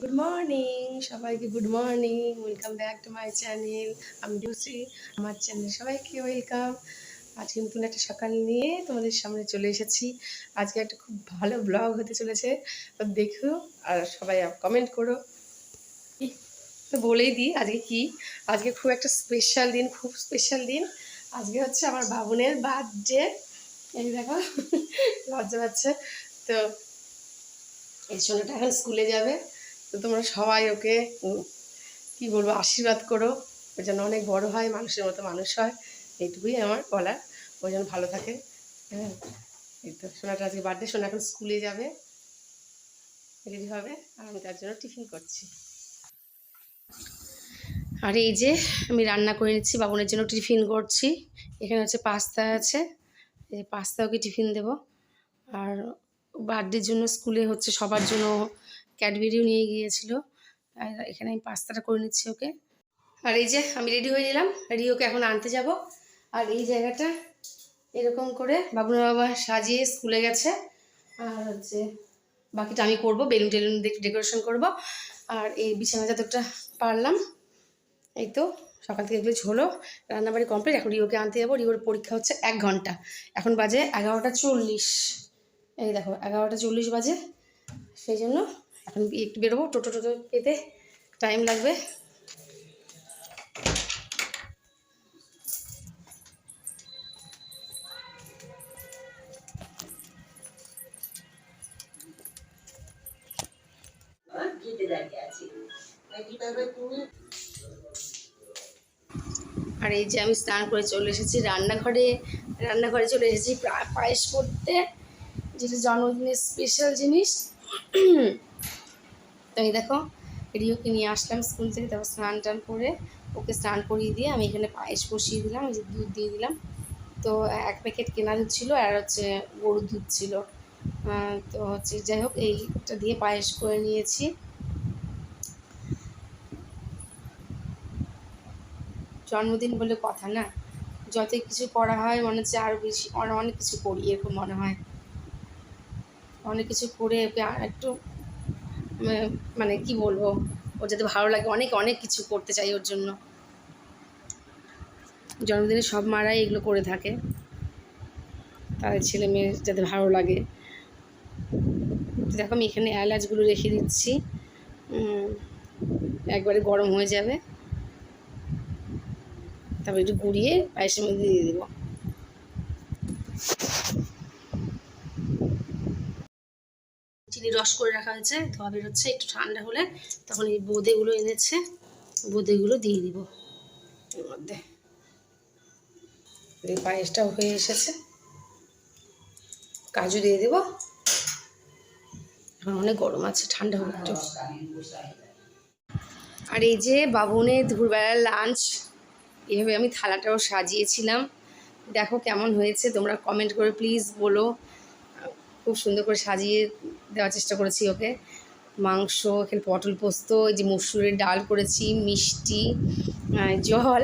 Good morning সবাইকে good morning welcome back to my channel আমি ডুসি আমার চ্যানেলে সবাইকে ওয়েলকাম আজকে নতুন একটা সকাল নিয়ে তোমাদের সামনে চলে এসেছি। আজকে একটা খুব ভালো ব্লগ হতে চলেছে। তো দেখো আর সবাই কমেন্ট করো। তো বলেই দিই আজকে কি? আজকে খুব একটা স্পেশাল দিন, খুব স্পেশাল দিন। আজকে হচ্ছে আমার বাবুনের বার্থডে এই দেখো, লজ্জা পাচ্ছে। তো এই সোনাটা এখন স্কুলে যাবে। তো তোমরা সবাই ওকে কি বলব, আশীর্বাদ করো। ও যেন অনেক বড় হয়, মানুষের মতো মানুষ হয়। এইটুকুই আমার বলার। ও যেন ভালো থাকে। হ্যাঁ এই তো সোনাটা আজকে বার্থডে সোনা এখন স্কুলে যাবে। রেডি হবে, আর আমি তার জন্য টিফিন করছি। আর এই যে আমি রান্না করে নিচ্ছি, বাবুনের জন্য টিফিন করছি। এখানে হচ্ছে পাস্তা আছে। এই পাস্তা ওকে টিফিন দেবো। আর বার্থডের জন্য স্কুলে হচ্ছে সবার জন্য ক্যাডবেরিও নিয়ে গিয়েছিল। আর এখানে আমি পাস্তাটা করে নিচ্ছি ওকে। আর এই যে আমি রেডি হয়ে নিলাম রিওকে এখন আনতে যাব। আর এই জায়গাটা এরকম করে বাবুর বাবা সাজিয়ে স্কুলে গেছে। আর হচ্ছে বাকিটা আমি করব, বেলুন টেলুন ডেকোরেশন করব। আর এই বিছানা চাদরটা পারলাম। এই তো, সকাল থেকে এগুলো হলো রান্নাবাড়ি কমপ্লিট এখন রিওকে আনতে যাব। রিওর পরীক্ষা হচ্ছে এক ঘণ্টা। এখন বাজে এগারোটা চল্লিশ। এই দেখো, এগারোটা চল্লিশ বাজে। সেই জন্য এখন একটু বেরোবো, টোটো টোটো পেতে টাইম লাগবে। আর এই যে আমি স্নান করে চলে এসেছি রান্নাঘরে রান্নাঘরে চলে এসেছি পায়েস করতে, যেটা জন্মদিনের স্পেশাল জিনিস। তো এই দেখো রিওকে নিয়ে আসলাম স্কুল থেকে, তারপর স্নান টান করে ওকে স্নান করিয়ে দিয়ে আমি এখানে পায়েস বসিয়ে দিলাম যে দুধ দিয়ে দিলাম। তো এক প্যাকেট কেনা দুধ ছিল আর হচ্ছে গরুর দুধ ছিল। তো হচ্ছে যাই হোক, এইটা দিয়ে পায়েস করে নিয়েছি। জন্মদিন বলে কথা না যত কিছু করা হয় মনে হচ্ছে আরও বেশি, অনেক কিছু করি, এরকম মনে হয়। অনেক কিছু করে আর একটু মানে কি বলব, ওর যাতে ভালো লাগে, অনেক অনেক কিছু করতে চাই ওর জন্য। জন্মদিনে সব মারাই এগুলো করে থাকে। তাদের ছেলে মেয়ে যাতে ভালো লাগে। দেখো আমি এখানে এলাচগুলো রেখে দিচ্ছি। একবারে গরম হয়ে যাবে। তারপর একটু গুঁড়িয়ে পায়েসের মধ্যে দিয়ে দেবো। রস করে রাখা হয়েছে। ধোয়া বেরোচ্ছে একটু ঠান্ডা হলে তখন এই বোঁদেগুলো এনেছে। বোঁদেগুলো দিয়ে দিব। এর মধ্যে। এই পায়েসটাও হয়ে এসেছে। কাজু দিয়ে দেবো। এখন অনেক গরম আছে, ঠান্ডা হবে একটু। আর এই যে বাবুনের দুপুরবেলার লাঞ্চ এভাবে আমি থালাটাও সাজিয়েছিলাম। দেখো কেমন হয়েছে, তোমরা কমেন্ট করে প্লিজ বলো। খুব সুন্দর করে সাজিয়ে দেওয়ার চেষ্টা করেছি ওকে। মাংস, এখানে পটল পোস্ত, এই যে মসুরের ডাল করেছি, মিষ্টি জল,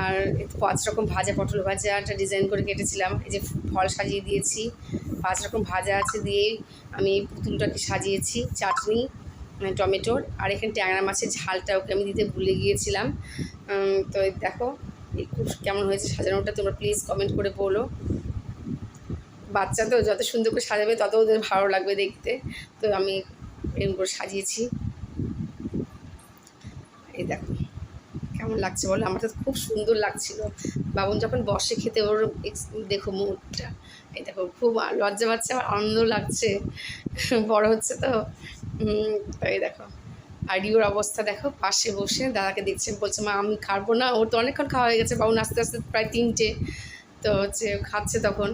আর পাঁচ রকম ভাজা, পটল ভাজা একটা ডিজাইন করে কেটেছিলাম। এই যে ফল সাজিয়ে দিয়েছি, পাঁচ রকম ভাজা আছে দিয়ে আমি পুতুলটাকে সাজিয়েছি, চাটনি টমেটোর, আর এখানে ট্যাংরা মাছের ঝালটা ওকে আমি দিতে ভুলে গিয়েছিলাম। তো দেখো খুব কেমন হয়েছে সাজানোটা, তোমরা প্লিজ কমেন্ট করে বলো। বাচ্চা তো যত সুন্দর করে সাজাবে তত ওদের ভালো লাগবে দেখতে। তো আমি এরকম করে সাজিয়েছি। এই দেখো, কেমন লাগছে বলো? আমার তো খুব সুন্দর লাগছিল। বাবন যখন বসে খেতে, ওর দেখো মুডটা। এই দেখো, খুব লজ্জা পাচ্ছে আমার আনন্দ লাগছে। বড় হচ্ছে তো। এই দেখো, আর ইওর অবস্থা দেখো, পাশে বসে দাদাকে দেখছে, বলছে, মা, আমি খাব না। ওর তো অনেকক্ষণ খাওয়া হয়ে গেছে, বাবুন আস্তে আস্তে প্রায় তিনটে। তো হচ্ছে খাচ্ছে তখন।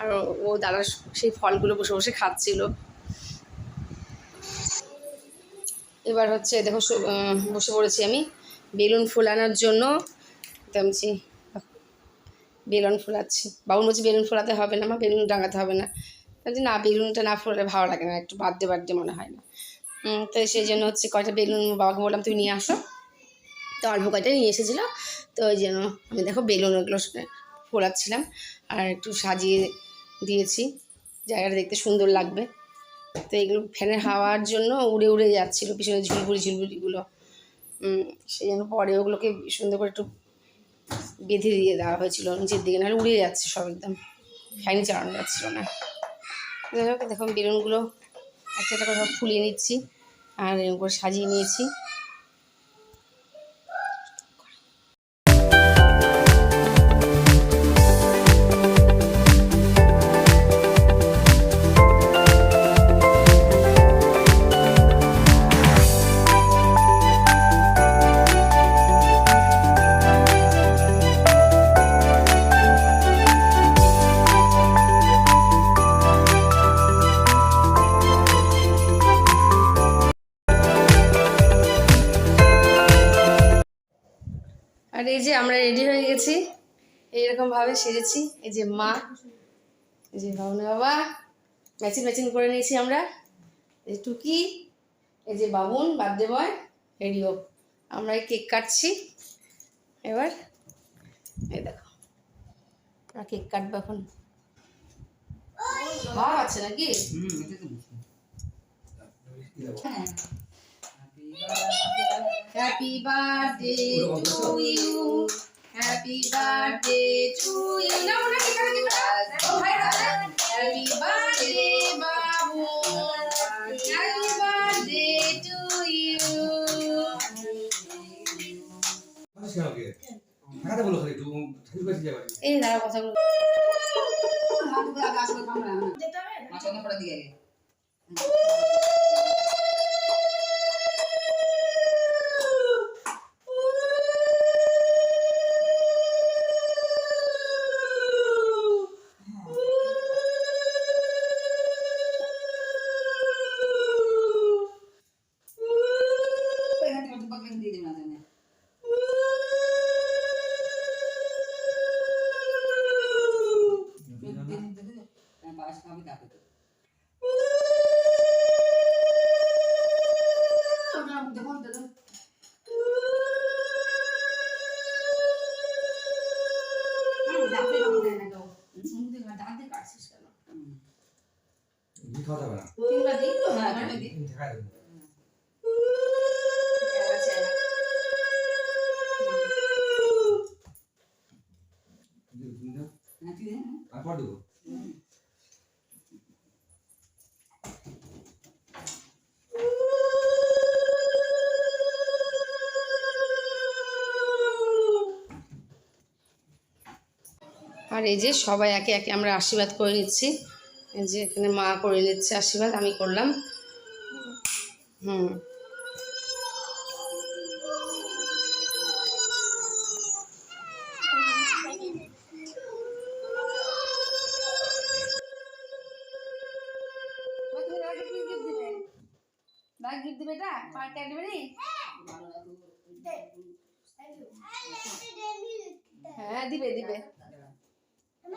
আর ও দাদা সেই ফলগুলো বসে বসে খাচ্ছিল। এবার হচ্ছে দেখো বসে পড়েছি আমি। বেলুন ফোলানোর জন্য। বলছি, বেলুন ফোলাচ্ছি। বাবুন বলছে বেলুন ফোলাতে হবে না মা বেলুন ডাঙাতে হবে না। বলছি না বেলুনটা না ফোলালে ভালো লাগে না একটু বার্থডে বার্থডে মনে হয় না। তো সেই জন্য হচ্ছে কয়টা বেলুন বাবাকে বললাম তুই নিয়ে আসো। তো অল্প কয়টা নিয়ে এসেছিল। তো ওই জন্য আমি দেখো বেলুন ওগুলো ফোলাচ্ছিলাম। আর একটু সাজিয়ে দিয়েছি। জায়গাটা দেখতে সুন্দর লাগবে। তো এগুলো ফ্যানের হাওয়ার জন্য উড়ে উড়ে যাচ্ছিল, পিছনে ঝুলবুড়ি ঝুলবুড়িগুলো সেই জন্য পরে ওগুলোকে সুন্দর করে একটু বেঁধে দিয়ে দেওয়া হয়েছিল। নিচের দিকে, নাহলে উড়ে যাচ্ছে সব একদম। ফ্যানই চালানো যাচ্ছিল না। যাই দেখুন বেলুনগুলো একটা একটা করে সব ফুলিয়ে নিচ্ছি। আর এরকম করে সাজিয়ে নিয়েছি। আর এই যে আমরা রেডি হয়ে গেছি। এইরকম ভাবে সেজেছি এই যে মা এই যে বাবনা বাবা ম্যাচিং ম্যাচিং করে নিয়েছি আমরা। এই টুকি এই যে বাবুন বার্থডে বয় রেডিও আমরা এই কেক কাটছি। এবার এই দেখো। আমরা কেক কাটবো এখন। ভাব আছে নাকি? Happy birthday to you. Happy birthday to you. No, no, no, no, no. Oh. Happy birthday, Babu. Happy birthday to you. ঢাকাতে বলো খালি একটু ছাড়ি পাশে যাবে এই যে সবাই একে একে আমরা আশীর্বাদ করে নিচ্ছি। এই যে এখানে মা করে নিচ্ছে আশীর্বাদ আমি করলাম। হুম। গিফট দিবে এটা? পার ক্যাডবেরি হ্যাঁ দিবে দিবে।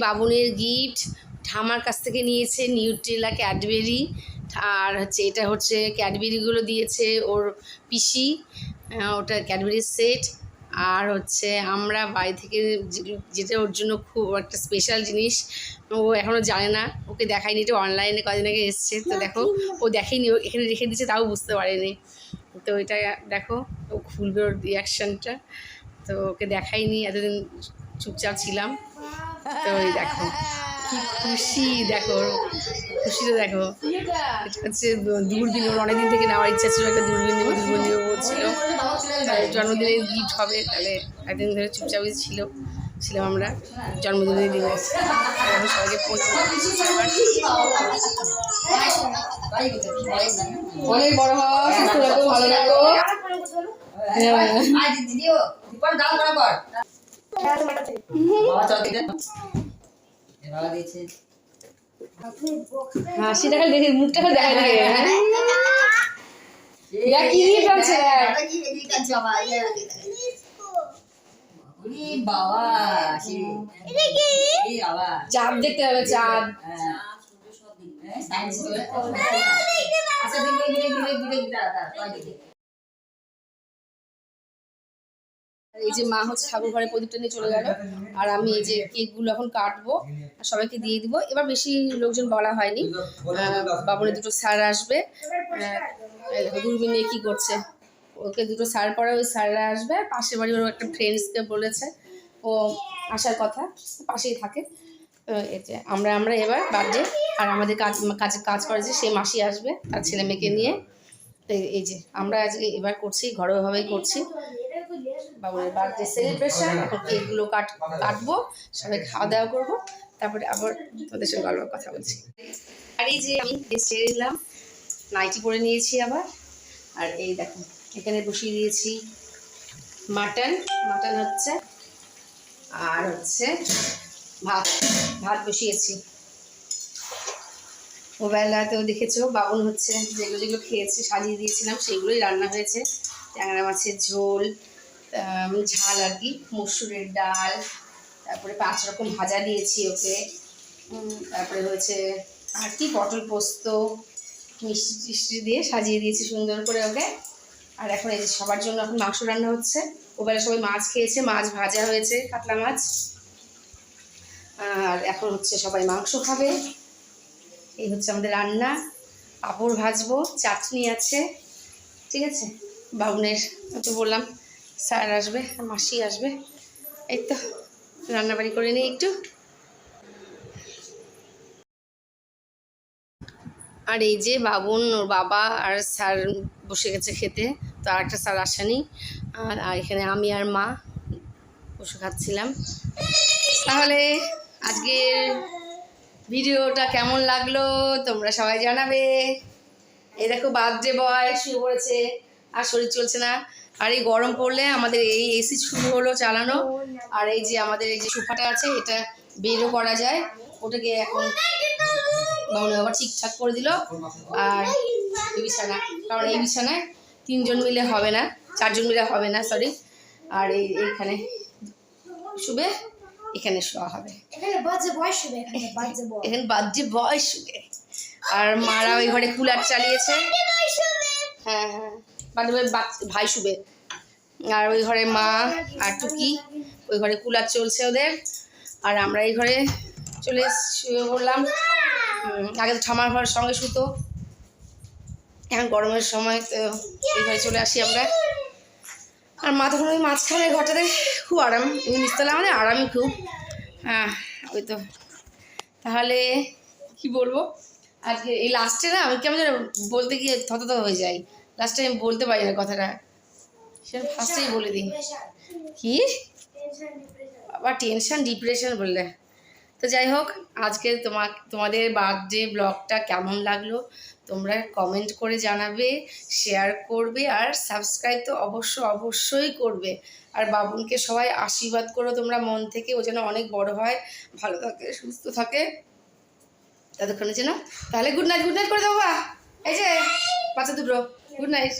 বাবুনের গিফট ঠামার কাছ থেকে নিয়েছে নিউট্রেলা ক্যাডবেরি আর হচ্ছে এটা হচ্ছে ক্যাডবেরিগুলো দিয়েছে ওর পিসি ওটা ক্যাডবেরির সেট আর হচ্ছে আমরা বাড়ি থেকে যেটা ওর জন্য খুব একটা স্পেশাল জিনিস ও এখনও জানে না ওকে দেখায়নি এটা অনলাইনে কদিন আগে এসছে তো দেখো ও দেখেনি ও এখানে রেখে দিচ্ছে তাও বুঝতে পারেনি তো এটা দেখো ও খুলবে ওর রিয়াকশানটা তো ওকে দেখাইনি এতদিন চুপচাপ ছিলাম। তো ওই দেখো কি খুশি দেখো খুশিটা দেখো। হচ্ছে দূরবীন ওর অনেকদিন থেকে নেওয়ার ইচ্ছা ছিল একটা দূরবীন নেব দূরবীন নেব বলছিল তাই জন্মদিনের গিফট হবে তাহলে একদিন ধরে চুপচাপই ছিল ছিলাম আমরা জন্মদিনের দিনে। আমি সবাইকে। অনেক বড় হও সুস্থ থাকো ভালো থাকো। চাঁদ দেখতে হবে চাঁদ আচ্ছা এই যে মা হচ্ছে ঠাকুর ঘরে প্রদীপটা নিয়ে চলে গেল। আর আমি এই যে কেকগুলো এখন কাটবো আর সবাইকে দিয়ে দিব। এবার বেশি লোকজন বলা হয়নি। বাবনের দুটো স্যার আসবে। দূরবীন নিয়ে কি করছে? ওকে দুটো স্যার পরে ওই স্যাররা আসবে। আর পাশের বাড়ি ওর একটা ফ্রেন্ডসকে বলেছে। ও আসার কথা, পাশেই থাকে। তো এই যে আমরা আমরা এবার বার্থডে আর আমাদের কাজ কাজ কাজ করে যে সেই মাসি আসবে তার ছেলে মেয়েকে নিয়ে। এই যে আমরা আজকে এবার করছি, ঘরোয়াভাবেই করছি। বাবুরের বার্থডে সেলিব্রেশন কেকগুলো কাট কাটবো সবাই খাওয়া দাওয়া করব তারপরে আবার তোদের সঙ্গে গল্প কথা বলছি। আর এই যে আমি ছেড়ে দিলাম নাইটি পরে নিয়েছি আবার আর এই দেখো এখানে বসিয়ে দিয়েছি মাটন মাটন হচ্ছে আর হচ্ছে ভাত ভাত বসিয়েছি। ওবেলাতেও দেখেছ বাবুন হচ্ছে যেগুলো যেগুলো খেয়েছে সাজিয়ে দিয়েছিলাম সেগুলোই রান্না হয়েছে। ট্যাংরা মাছের ঝোল ঝাল আর কি, মসুরের ডাল, তারপরে পাঁচ রকম ভাজা দিয়েছি ওকে। তারপরে হয়েছে আর কি, পটল পোস্ত, মিষ্টি টিষ্টি দিয়ে সাজিয়ে দিয়েছি সুন্দর করে ওকে। আর এখন এই যে সবার জন্য এখন মাংস রান্না হচ্ছে। ওবেলা সবাই মাছ খেয়েছে, মাছ ভাজা হয়েছে, কাতলা মাছ। আর এখন হচ্ছে সবাই মাংস খাবে। এই হচ্ছে আমাদের রান্না। পাঁপড় ভাজবো, চাটনি আছে। ঠিক আছে? বাবুনের তো বললাম। স্যার আসবে মাসি আসবে। এই তো, রান্নাবাড়ি করে নিই একটু। আর এই যে বাবুন, ওর বাবা আর স্যার বসে গেছে খেতে, তো আর একটা স্যার আসেনি। আর এখানে আমি আর মা বসে খাচ্ছিলাম। তাহলে আজকের ভিডিওটা কেমন লাগল তোমরা সবাই জানাবে। এই দেখো বার্থডে বয়, শুয়ে পড়েছে। আর শরীর চলছে না। আর এই গরম পড়লে আমাদের এই এসি শুরু হলো চালানো। আর এই যে আমাদের এই যে সোফাটা আছে এটা বেরও করা যায়। ওটাকে এখন বাবুনি বাবা ঠিকঠাক করে দিল। আর এই বিছানা কারণ এই বিছানায় তিনজন মিলে হবে না চারজন মিলে হবে না সরি আর এই এইখানে শুবে এখানে শোয়া হবে। এখানে বাজে বয়স শুবে। আর মারা ওই ঘরে কুলার চালিয়েছে। হ্যাঁ হ্যাঁ। বার্থডে বয় ভাই শুবে। আর ওই ঘরে মা আর টুকি, ওই ঘরে কুলার চলছে ওদের। আর আমরা এই ঘরে চলে শুয়ে পড়লাম। আগে তো ঠামার ঘরের সঙ্গে শুতো। এখন গরমের সময় তো এই ঘরে চলে আসি আমরা। আর মা তখন ওই মাঝখানে ঘরটাতে খুব আরাম নিচতলা আমাদের আরামই খুব। হ্যাঁ ওই তো। তাহলে কি বলব? আজকে এই লাস্টে না আমি কেমন বলতে গিয়ে থতথত হয়ে যাই। লাস্টে আমি বলতে পারি না কথাটা। সেটা ফার্স্টেই বলে দিই। কি? আবার টেনশন ডিপ্রেশন বললে। তো যাই হোক, আজকে তোমার তোমাদের বার্থডে ব্লগটা কেমন লাগল? তোমরা কমেন্ট করে জানাবে শেয়ার করবে, আর সাবস্ক্রাইব তো অবশ্য অবশ্যই করবে। আর বাবুনকে সবাই আশীর্বাদ করো তোমরা মন থেকে, ও যেন অনেক বড় হয়, ভালো থাকে, সুস্থ থাকে। ততক্ষণের জন্য তাহলে গুড নাইট গুড নাইট করে দেবো এই যে, বাচ্চা দুটো। Good night